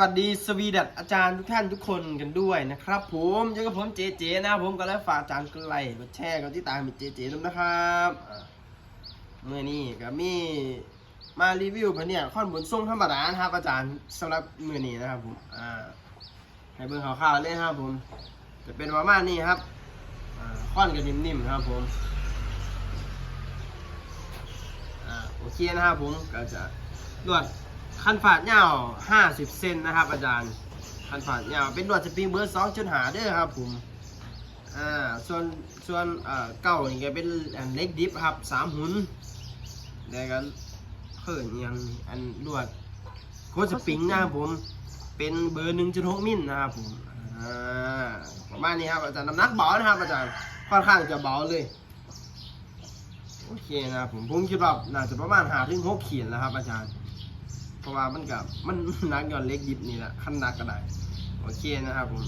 วัสดีสวีดัตอาจารย์ทุกท่านทุกคนกันด้วยนะครับ ผมเจอกับผมเจเจนะครับผมก็แล้วฝากอาจารย์กดไลค์กดแชร์กดติดตามมีเจเจด้วยนะครับอ่าเมื่อนี้ก็มีมารีวิวเพิ่นเนี่ยค่อนบนทรงธรรมดานะครับ อาจารย์สำหรับมื่อนี้นะครับผมอ่าให้เบิ่งข่าวๆเลยนะครับผมจะเป็นประมาณนี้ครับอ่าค่อนกับนิ่มๆนะครับผมอ่าโอเคนะครับผมก็จะลวด คันฝาดยาว50 เซนนะครับ อาจารย์ คันฝาดยาวเป็นดวดสปริงเบอร์2จุดหาเด้อครับผมอ่าส่วนส่วนเอ่อเก้านี่ก็เป็นอันเล็กดิฟครับสามหุ่นแล้วก็เพิ่นยังอันดวดโคสปริงนะครับผม เป็นเบอร์1.6มิลนะครับผมอ่าประมาณนี้ครับอาจารย์น้ำหนักเบานะครับ อาจารย์ค่อนข้างจะเบาเลยโอเคนะครับผมผมคิดว่าน่าจะประมาณ5ถึง6ขีดแล้วครับ อาจารย์ เพราะว่ามันกับมันนักย้อนเล็กยิบนี่แหละขั้นนักก็ได้โอเคนะครับผม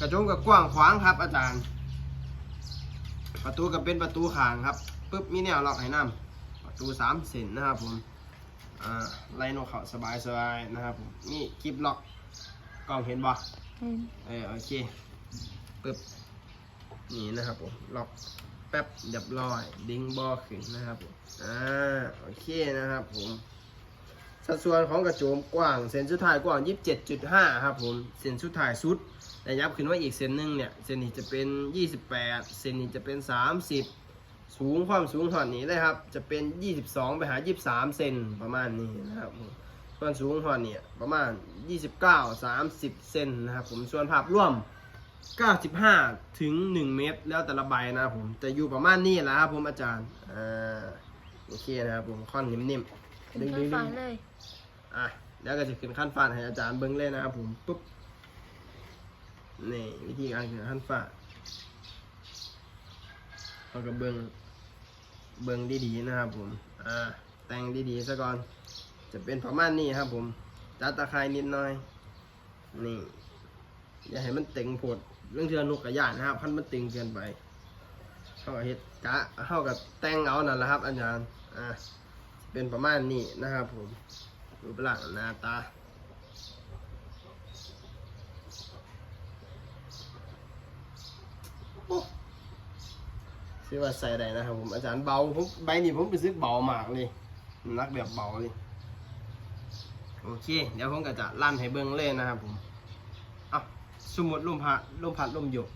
กระจกกับกว้างขวางครับ อาจารย์ ประตูก็เป็นประตูขางครับปุ๊บมีแนวล็อกให้นำประตูสามเซนนะครับผมอ่าไล่นกเขาสบายสบายๆนะครับผมนี่คลิปล็อกกล้องเห็นบ่เห็นเออโอเคปึ๊บนี่นะครับผมล็อกแป๊บเรียบร้อยดิ้งบอขึ้นนะครับผมอ่าโอเคนะครับผม สัดส่วนของกระโจมกว้างเส้นสุดท้ายกว้าง 27.5 ครับผมเส้นสุดท้ายสุดแต่ยับขึ้นว่าอีกเส้นหนึ่งเนี่ยเส้นนี้จะเป็น 28 เส้นนี้จะเป็น 30 สูงความสูงหอดนี้เลยครับ จะเป็น 22 ไปหา 23 เซนประมาณนี้นะครับผมส่วนสูงหอเนี่ยประมาณ 29 30 เซนนะครับผมส่วนภาพร่วม 95 ถึง 1 เมตร แล้วแต่ละใบนะครับผมจะอยู่ประมาณนี้แหละครับผมอาจารย์อ่าโอเคนะครับผมค่อนนิ่ม ขึ้นดึต้งนๆฟ้าเลยๆอะแล้วก็จะขึ้นขั้นฟาดให้อาจารย์เบิ้งเลยนะครับผมปุ๊บนี่วิธีการขึ้นขั้นฟาดเราก็เบิ้งเบิ้งดีๆนะครับผมอ่าแต่งดีๆซะก่อน จะเป็นประมาณนี้ครับผมจัดตะไคร้นิดหน่อย นี่อย่าให้มันเต็งโผดเรื่องเทือนกกระยานนะครับพันมันเต็งเกินไปเข้ากับเฮ็ดกะเข้ากับแต่งเอานั่นแหละครับ อาจารย์อ่า เป็นประมาณนี้นะครับผมรูปร่างหน้าตาซื้อว่าใส่ได้นะครับผมอาจารย์เบาผมใบนี้ผมไปซื้อเบามากเลยนักแบบเบาเลยโอเค เดี๋ยวผมก็จะลั่นให้เบิ้งเลยนนะครับผมเอาสมมติลมพัดลมพัดลมโยก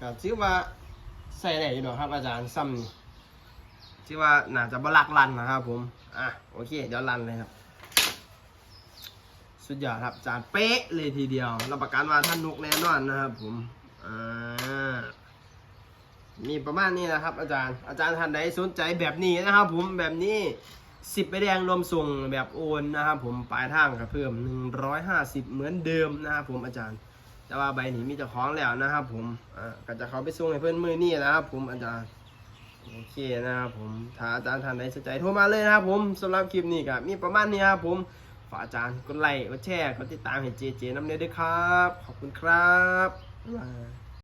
ก็ชื่อว่า ใส่ได้อยู่ดอกครับอาจารย์ซ้ำนี่ชื่ว่าน่าจะบลักลันนะครับ ผม อะโอเค เดี๋ยวลันเลยครับ สุดยอดครับอาจารย์เป๊ะเลยทีเดียวรับประกันว่าท่านนุกแน่นอนนะครับ ผมอ่ามีประมาณนี้นะครับ อาจารย์ อาจารย์ท่านใดสนใจแบบนี้นะครับ ผมแบบนี้สิบไปแดงรวมส่งแบบโอนนะครับ ผมปลายทางครับเพิ่ม150เหมือนเดิมนะครับผมอาจารย์ แต่ว่าใบนี้มีเจ้าของแล้วนะครับผมอ่าก็จะเขาไปส่งให้เพื่อนมือนี่นะครับผมอาจารย์โอเคนะครับผมถ้าอาจารย์ท่านใดสนใจโทรมาเลยนะครับผมสำหรับคลิปนี้ก็มีประมาณนี้ครับผมฝากอาจารย์กดไลค์กดแชร์กดติดตามให้เจเจน้ำเนยด้วยครับ ขอบคุณครับบ๊ายบาย